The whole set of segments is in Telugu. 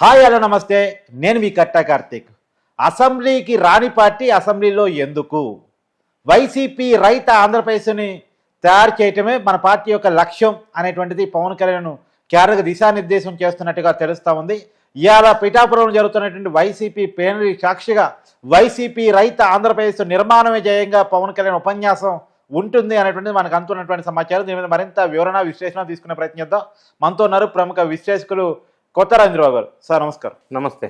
హాయ్ హలో నమస్తే. నేను మీ కట్టా కార్తీక్. అసెంబ్లీకి రాని పార్టీ అసెంబ్లీలో ఎందుకు? వైసీపీ రైత ఆంధ్రప్రదేశ్ని తయారు చేయటమే మన పార్టీ యొక్క లక్ష్యం అనేటువంటిది పవన్ కళ్యాణ్ క్యారగా దిశానిర్దేశం చేస్తున్నట్టుగా తెలుస్తూ ఉంది. ఇవాళ పిఠాపురంలో జరుగుతున్నటువంటి వైసీపీ పేనరీ సాక్షిగా వైసీపీ రైత ఆంధ్రప్రదేశ్ నిర్మాణమే జయంగా పవన్ కళ్యాణ్ ఉపన్యాసం ఉంటుంది అనేటువంటిది మనకు అందుతున్నటువంటి సమాచారం. దీని మీద మరింత వివరణ విశ్లేషణ తీసుకునే ప్రయత్నిద్దాం మనతో ఉన్నారు ప్రముఖ విశ్లేషకులు కొత్త రాజేంద్రబాబు గారు. సార్ నమస్కారం. నమస్తే.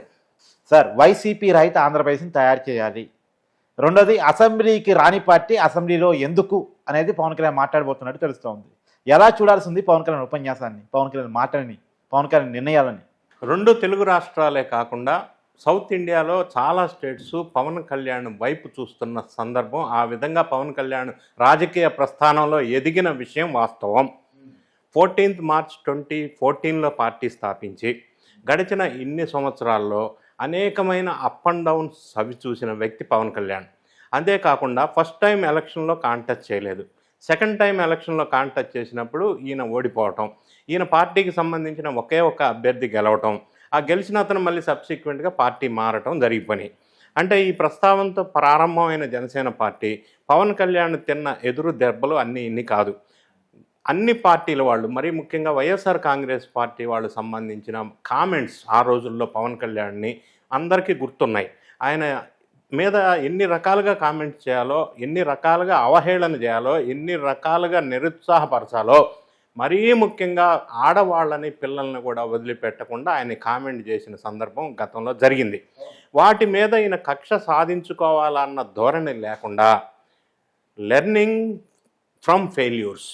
సార్ వైసీపీ రైత ఆంధ్రప్రదేశ్ని తయారు చేయాలి. రెండోది అసెంబ్లీకి రాని పార్టీ అసెంబ్లీలో ఎందుకు అనేది పవన్ కళ్యాణ్ మాట్లాడబోతున్నట్టు తెలుస్తోంది. ఎలా చూడాల్సింది పవన్ కళ్యాణ్ ఉపన్యాసాన్ని పవన్ కళ్యాణ్ మాటలని పవన్ కళ్యాణ్ నిర్ణయాలని? రెండు తెలుగు రాష్ట్రాలే కాకుండా సౌత్ ఇండియాలో చాలా స్టేట్స్ పవన్ కళ్యాణ్ వైపు చూస్తున్న సందర్భం ఆ విధంగా పవన్ కళ్యాణ్ రాజకీయ ప్రస్థానంలో ఎదిగిన విషయం వాస్తవం. ఫోర్టీన్త్ మార్చ్ ట్వంటీ ఫోర్టీన్లో పార్టీ స్థాపించి గడిచిన ఇన్ని సంవత్సరాల్లో అనేకమైన అప్ అండ్ డౌన్స్ అవి చూసిన వ్యక్తి పవన్ కళ్యాణ్. అంతేకాకుండా ఫస్ట్ టైం ఎలక్షన్లో కాంటెస్ట్ చేయలేదు. సెకండ్ టైం ఎలక్షన్లో కాంటెస్ట్ చేసినప్పుడు ఈయన ఓడిపోవటం ఈయన పార్టీకి సంబంధించిన ఒకే ఒక అభ్యర్థి గెలవటం ఆ గెలిచిన అతను మళ్ళీ సబ్సిక్వెంట్గా పార్టీ మారటం జరిగిపోయి అంటే ఈ ప్రస్తావంతో ప్రారంభమైన జనసేన పార్టీ పవన్ కళ్యాణ్ తిన్న ఎదురు దెబ్బలు అన్నీ ఇన్ని కాదు. అన్ని పార్టీల వాళ్ళు మరీ ముఖ్యంగా వైఎస్ఆర్ కాంగ్రెస్ పార్టీ వాళ్ళు సంబంధించిన కామెంట్స్ ఆ రోజుల్లో పవన్ కళ్యాణ్ని అందరికీ గుర్తున్నాయి. ఆయన మీద ఎన్ని రకాలుగా కామెంట్స్ చేయాలో ఎన్ని రకాలుగా అవహేళన చేయాలో ఎన్ని రకాలుగా నిరుత్సాహపరచాలో మరీ ముఖ్యంగా ఆడవాళ్ళని పిల్లల్ని కూడా వదిలిపెట్టకుండా ఆయన కామెంట్ చేసిన సందర్భం గతంలో జరిగింది. వాటి మీద ఈయన కక్ష సాధించుకోవాలన్న ధోరణి లేకుండా లెర్నింగ్ ఫ్రమ్ ఫెయిల్యూర్స్.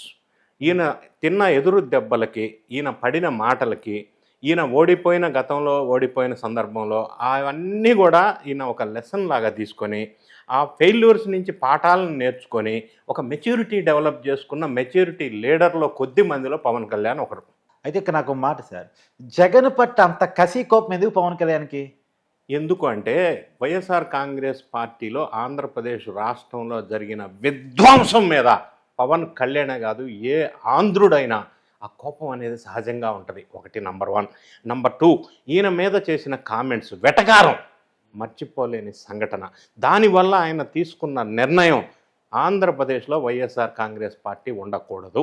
ఈయన తిన్న ఎదురు దెబ్బలకి ఈయన పడిన మాటలకి ఈయన ఓడిపోయిన గతంలో ఓడిపోయిన సందర్భంలో అవన్నీ కూడా ఈయన ఒక లెసన్ లాగా తీసుకొని ఆ ఫెయిల్యూర్స్ నుంచి పాఠాలను నేర్చుకొని ఒక మెచ్యూరిటీ డెవలప్ చేసుకున్న మెచ్యూరిటీ లీడర్లో కొద్ది మందిలో పవన్ కళ్యాణ్ ఒకరు. అయితే ఇక్కడ నాకు మాట సార్ జగన్ పట్ల అంత కసి కోపం ఎందుకు పవన్ కళ్యాణ్కి? ఎందుకు అంటే వైఎస్ఆర్ కాంగ్రెస్ పార్టీలో ఆంధ్రప్రదేశ్ రాష్ట్రంలో జరిగిన విధ్వంసం మీద పవన్ కళ్యాణే కాదు ఏ ఆంధ్రుడైనా ఆ కోపం అనేది సహజంగా ఉంటుంది. ఒకటి నంబర్ వన్. నంబర్ టూ ఈయన మీద చేసిన కామెంట్స్ వెటకారం మర్చిపోలేని సంఘటన. దానివల్ల ఆయన తీసుకున్న నిర్ణయం ఆంధ్రప్రదేశ్లో వైఎస్ఆర్ కాంగ్రెస్ పార్టీ ఉండకూడదు.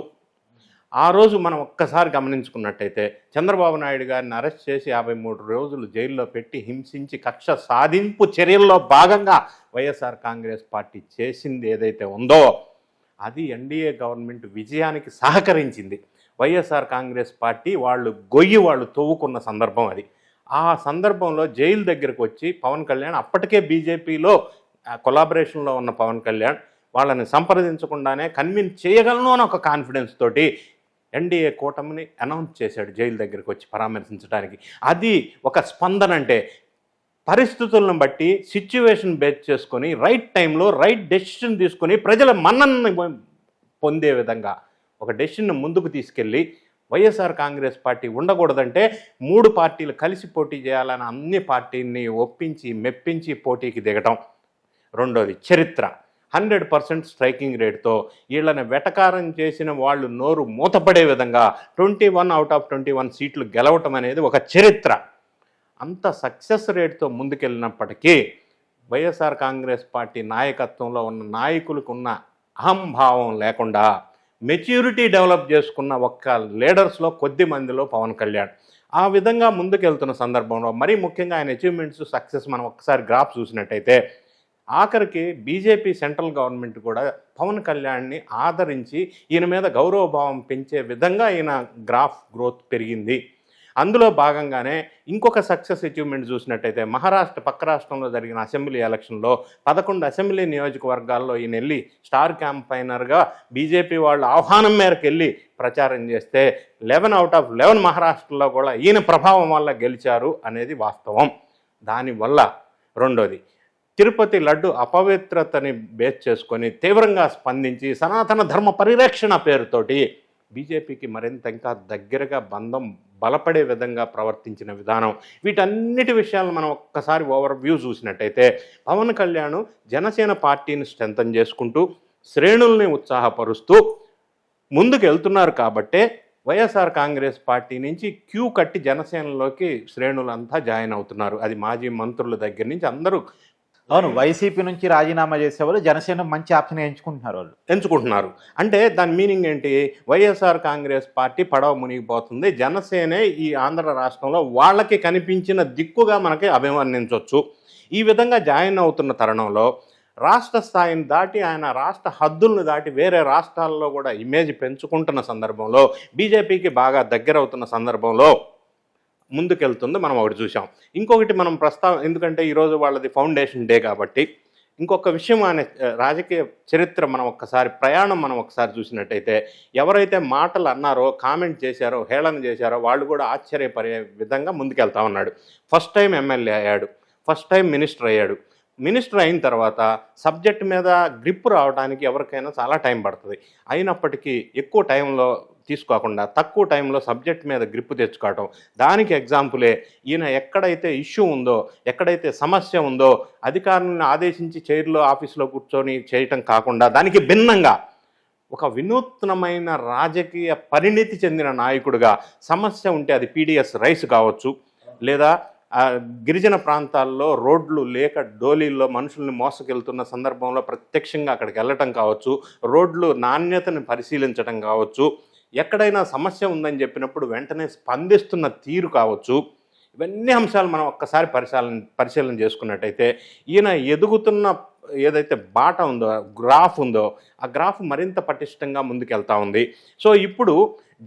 ఆ రోజు మనం ఒక్కసారి గమనించుకున్నట్టయితే చంద్రబాబు నాయుడు గారిని అరెస్ట్ చేసి యాభై మూడు రోజులు జైల్లో పెట్టి హింసించి కక్ష సాధింపు చర్యల్లో భాగంగా వైఎస్ఆర్ కాంగ్రెస్ పార్టీ చేసింది ఏదైతే ఉందో అది ఎన్డీఏ గవర్నమెంట్ విజయానికి సహకరించింది. వైఎస్ఆర్ కాంగ్రెస్ పార్టీ వాళ్ళు గొయ్యి వాళ్ళు తవ్వుకున్న సందర్భం అది. ఆ సందర్భంలో జైలు దగ్గరకు వచ్చి పవన్ కళ్యాణ్ అప్పటికే బీజేపీలో కొలాబరేషన్లో ఉన్న పవన్ కళ్యాణ్ వాళ్ళని సంప్రదించకుండానే కన్విన్స్ చేయగలను అని ఒక కాన్ఫిడెన్స్ తోటి ఎన్డీఏ కూటమిని అనౌన్స్ చేశాడు జైలు దగ్గరికి వచ్చి పరామర్శించడానికి అది ఒక స్పందన అంటే పరిస్థితులను బట్టి సిచ్యువేషన్ బేస్ చేసుకొని రైట్ టైంలో రైట్ డెసిషన్ తీసుకొని ప్రజల మన్నన్ని పొందే విధంగా ఒక డెసిషన్ ముందుకు తీసుకెళ్ళి వైఎస్ఆర్ కాంగ్రెస్ పార్టీ ఉండకూడదంటే మూడు పార్టీలు కలిసి పోటీ చేయాలని అన్ని పార్టీని ఒప్పించి మెప్పించి పోటీకి దిగటం. రెండోది చరిత్ర. హండ్రెడ్ పర్సెంట్ స్ట్రైకింగ్ రేట్తో వీళ్ళని వెటకారం చేసిన వాళ్ళు నోరు మూతపడే విధంగా twenty one out of twenty one సీట్లు గెలవటం అనేది ఒక చరిత్ర. అంత సక్సెస్ రేట్తో ముందుకెళ్ళినప్పటికీ వైఎస్ఆర్ కాంగ్రెస్ పార్టీ నాయకత్వంలో ఉన్న నాయకులకు ఉన్న అహంభావం లేకుండా మెచ్యూరిటీ డెవలప్ చేసుకున్న ఒక్క లీడర్స్లో కొద్ది మందిలో పవన్ కళ్యాణ్. ఆ విధంగా ముందుకెళ్తున్న సందర్భంలో మరీ ముఖ్యంగా ఆయన అచీవ్మెంట్స్ సక్సెస్ మనం ఒకసారి గ్రాఫ్ చూసినట్టయితే ఆఖరికి బీజేపీ సెంట్రల్ గవర్నమెంట్ కూడా పవన్ కళ్యాణ్ని ఆదరించి ఈయన మీద గౌరవభావం పెంచే విధంగా ఈయన గ్రాఫ్ గ్రోత్ పెరిగింది. అందులో భాగంగానే ఇంకొక సక్సెస్ అచీవ్మెంట్ చూసినట్టయితే మహారాష్ట్ర పక్క రాష్ట్రంలో జరిగిన అసెంబ్లీ ఎలక్షన్లో పదకొండు అసెంబ్లీ నియోజకవర్గాల్లో ఈయన వెళ్ళి స్టార్ క్యాంపైనర్గా బీజేపీ వాళ్ళు ఆహ్వానం మేరకు వెళ్ళి ప్రచారం చేస్తే లెవెన్ అవుట్ ఆఫ్ లెవెన్ మహారాష్ట్రలో కూడా ఈయన ప్రభావం వల్ల గెలిచారు అనేది వాస్తవం. దానివల్ల రెండోది తిరుపతి లడ్డు అపవిత్రతని బేస్ చేసుకొని తీవ్రంగా స్పందించి సనాతన ధర్మ పరిరక్షణ పేరుతోటి బీజేపీకి మరింత ఇంకా దగ్గరగా బంధం బలపడే విధంగా ప్రవర్తించిన విధానం. వీటన్నిటి విషయాలను మనం ఒక్కసారి ఓవర్ వ్యూ చూసినట్టయితే పవన్ కళ్యాణ్ జనసేన పార్టీని స్ట్రెంథన్ చేసుకుంటూ శ్రేణుల్ని ఉత్సాహపరుస్తూ ముందుకు వెళ్తున్నారు కాబట్టే వైఎస్ఆర్ కాంగ్రెస్ పార్టీ నుంచి క్యూ కట్టి జనసేనలోకి శ్రేణులంతా జాయిన్ అవుతున్నారు. అది మాజీ మంత్రుల దగ్గర నుంచి అందరూ అవును వైసీపీ నుంచి రాజీనామా చేసేవాళ్ళు జనసేన మంచి ఆప్షన్ ఎంచుకుంటున్నారు వాళ్ళు. ఎంచుకుంటున్నారు. అంటే దాని మీనింగ్ ఏంటి? వైఎస్ఆర్ కాంగ్రెస్ పార్టీ పడవ మునిగిపోతుంది. జనసేనే ఈ ఆంధ్ర రాష్ట్రంలో వాళ్ళకి కనిపించిన దిక్కుగా మనకి అభివర్ణించవచ్చు ఈ విధంగా జాయిన్ అవుతున్న తరుణంలో రాష్ట్ర స్థాయిని దాటి ఆయన రాష్ట్ర హద్దులను దాటి వేరే రాష్ట్రాల్లో కూడా ఇమేజ్ పెంచుకుంటున్న సందర్భంలో బీజేపీకి బాగా దగ్గర అవుతున్న సందర్భంలో ముందుకెళ్తుందో మనం ఒకటి చూసాం ఇంకొకటి మనం ప్రస్తావ ఎందుకంటే ఈరోజు వాళ్ళది ఫౌండేషన్ డే కాబట్టి ఇంకొక విషయం అనే రాజకీయ చరిత్ర మనం ఒక్కసారి ప్రయాణం మనం ఒకసారి చూసినట్టయితే ఎవరైతే మాటలు అన్నారో కామెంట్ చేశారో హేళన చేశారో వాళ్ళు కూడా ఆశ్చర్యపడే విధంగా ముందుకెళ్తా ఉన్నాడు. ఫస్ట్ టైం ఎమ్మెల్యే అయ్యాడు ఫస్ట్ టైం మినిస్టర్ అయ్యాడు. మినిస్టర్ అయిన తర్వాత సబ్జెక్ట్ మీద గ్రిప్ రావడానికి ఎవరికైనా చాలా టైం పడుతుంది. అయినప్పటికీ ఎక్కువ టైంలో తీసుకోకుండా తక్కువ టైంలో సబ్జెక్ట్ మీద గ్రిప్ తెచ్చుకోవటం. దానికి ఎగ్జాంపులే ఈయన ఎక్కడైతే ఇష్యూ ఉందో ఎక్కడైతే సమస్య ఉందో అధికారులను ఆదేశించి చైర్లో ఆఫీస్లో కూర్చొని చేయటం కాకుండా దానికి భిన్నంగా ఒక వినూత్నమైన రాజకీయ పరిణితి చెందిన నాయకుడుగా సమస్య ఉంటే అది పీడిఎస్ రైస్ కావచ్చు. లేదా గిరిజన ప్రాంతాల్లో రోడ్లు లేక డోలీల్లో మనుషుల్ని మోసకెళ్తున్న సందర్భంలో ప్రత్యక్షంగా అక్కడికి వెళ్ళటం కావచ్చు. రోడ్లు నాణ్యతను పరిశీలించడం కావచ్చు. ఎక్కడైనా సమస్య ఉందని చెప్పినప్పుడు వెంటనే స్పందిస్తున్న తీరు కావచ్చు. ఇవన్నీ అంశాలు మనం ఒక్కసారి పరిశీలన పరిశీలన చేసుకున్నట్టయితే ఈయన ఎదుగుతున్న ఏదైతే బాట ఉందో గ్రాఫ్ ఉందో ఆ గ్రాఫ్ మరింత పటిష్టంగా ముందుకెళ్తా ఉంది. సో ఇప్పుడు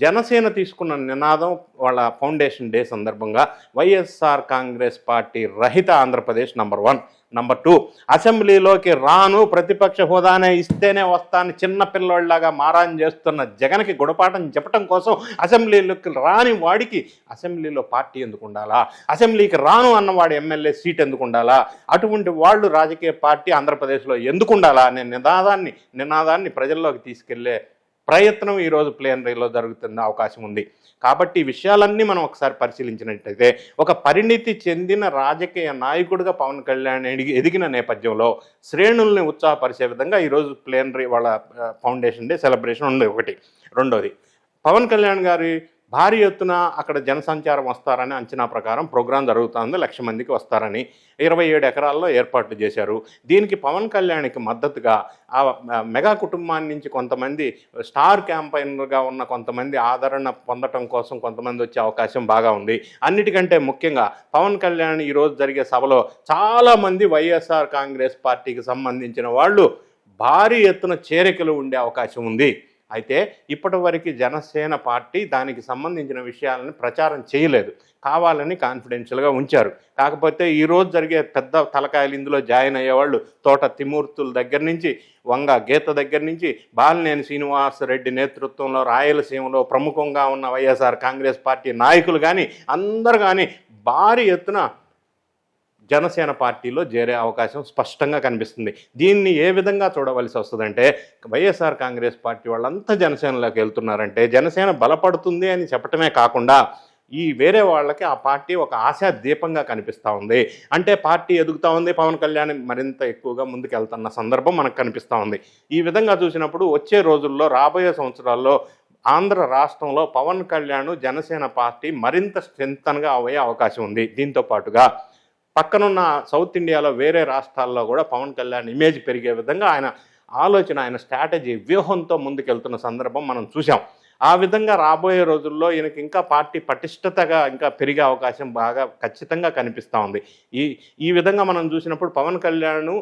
జనసేన తీసుకున్న నినాదం వాళ్ళ ఫౌండేషన్ డే సందర్భంగా వైఎస్ఆర్ కాంగ్రెస్ పార్టీ రహిత Andhra Pradesh number one. Number two అసెంబ్లీలోకి రాను ప్రతిపక్ష హోదానే ఇస్తేనే వస్తాను చిన్న పిల్లోళ్ళలాగా మారాన్ చేస్తున్న జగన్కి గుణపాఠం చెప్పడం కోసం అసెంబ్లీలోకి రాని వాడికి అసెంబ్లీలో పార్టీ ఎందుకు ఉండాలా? అసెంబ్లీకి రాను అన్నవాడు ఎమ్మెల్యే సీట్ ఎందుకు ఉండాలా? అటువంటి వాళ్ళు రాజకీయ పార్టీ ఆంధ్రప్రదేశ్లో ఎందుకు ఉండాలా? అనే నినాదాన్ని నినాదాన్ని ప్రజల్లోకి తీసుకెళ్ళే ప్రయత్నం ఈరోజు ప్లేనరీలో జరుగుతున్న అవకాశం ఉంది. కాబట్టి ఈ విషయాలన్నీ మనం ఒకసారి పరిశీలించినట్టయితే ఒక పరిణితి చెందిన రాజకీయ నాయకుడిగా పవన్ కళ్యాణ్ ఎదిగిన నేపథ్యంలో శ్రేణుల్ని ఉత్సాహపరిచే విధంగా ఈరోజు ప్లేనరీ వాళ్ళ ఫౌండేషన్ డే సెలబ్రేషన్ ఉంది ఒకటి. రెండోది పవన్ కళ్యాణ్ గారి భారీ ఎత్తున అక్కడ జనసంచారం వస్తారని అంచనా ప్రకారం ప్రోగ్రాం జరుగుతుంది. లక్ష మందికి వస్తారని ఇరవై ఏడు ఎకరాల్లో ఏర్పాట్లు చేశారు. దీనికి పవన్ కళ్యాణ్కి మద్దతుగా ఆ మెగా కుటుంబాన్ని నుంచి కొంతమంది స్టార్ క్యాంపైనర్గా ఉన్న కొంతమంది ఆదరణ పొందటం కోసం కొంతమంది వచ్చే అవకాశం బాగా ఉంది. అన్నిటికంటే ముఖ్యంగా పవన్ కళ్యాణ్ ఈరోజు జరిగే సభలో చాలామంది వైఎస్ఆర్ కాంగ్రెస్ పార్టీకి సంబంధించిన వాళ్ళు భారీ ఎత్తున చేరికలు ఉండే అవకాశం ఉంది. అయితే ఇప్పటివరకు జనసేన పార్టీ దానికి సంబంధించిన విషయాలను ప్రచారం చేయలేదు. కావాలని కాన్ఫిడెన్షియల్గా ఉంచారు. కాకపోతే ఈరోజు జరిగే పెద్ద తలకాయలు ఇందులో జాయిన్ అయ్యేవాళ్ళు తోట తిమూర్తుల దగ్గర నుంచి వంగ గీత దగ్గర నుంచి బాలినేని శ్రీనివాస్ రెడ్డి నేతృత్వంలో రాయలసీమలో ప్రముఖంగా ఉన్న వైఎస్ఆర్ కాంగ్రెస్ పార్టీ నాయకులు కానీ అందరు కానీ భారీ ఎత్తున జనసేన పార్టీలో చేరే అవకాశం స్పష్టంగా కనిపిస్తుంది. దీన్ని ఏ విధంగా చూడవలసి వస్తుందంటే వైఎస్ఆర్ కాంగ్రెస్ పార్టీ వాళ్ళంతా జనసేనలోకి వెళ్తున్నారంటే జనసేన బలపడుతుంది అని చెప్పటమే కాకుండా ఈ వేరే వాళ్ళకి ఆ పార్టీ ఒక ఆశా దీపంగా కనిపిస్తూ ఉంది. అంటే పార్టీ ఎదుగుతూ ఉంది పవన్ కళ్యాణ్ మరింత ఎక్కువగా ముందుకెళ్తున్న సందర్భం మనకు కనిపిస్తూ ఉంది. ఈ విధంగా చూసినప్పుడు వచ్చే రోజుల్లో రాబోయే సంవత్సరాల్లో ఆంధ్ర రాష్ట్రంలో పవన్ కళ్యాణ్ జనసేన పార్టీ మరింత స్ట్రెంగ్తన్గా అయ్యే అవకాశం ఉంది. దీంతో పాటుగా పక్కనున్న సౌత్ ఇండియాలో వేరే రాష్ట్రాల్లో కూడా పవన్ కళ్యాణ్ ఇమేజ్ పెరిగే విధంగా ఆయన ఆలోచన ఆయన స్ట్రాటజీ వ్యూహంతో ముందుకెళ్తున్న సందర్భం మనం చూసాం ఆ విధంగా రాబోయే రోజుల్లో ఈయనకి ఇంకా పార్టీ పటిష్టతగా ఇంకా పెరిగే అవకాశం బాగా ఖచ్చితంగా కనిపిస్తూ ఉంది. ఈ ఈ విధంగా మనం చూసినప్పుడు పవన్ కళ్యాణ్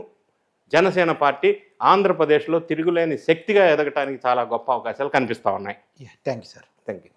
జనసేన పార్టీ ఆంధ్రప్రదేశ్లో తిరుగులేని శక్తిగా ఎదగటానికి చాలా గొప్ప అవకాశాలు కనిపిస్తూ ఉన్నాయి. Thank you sir thank you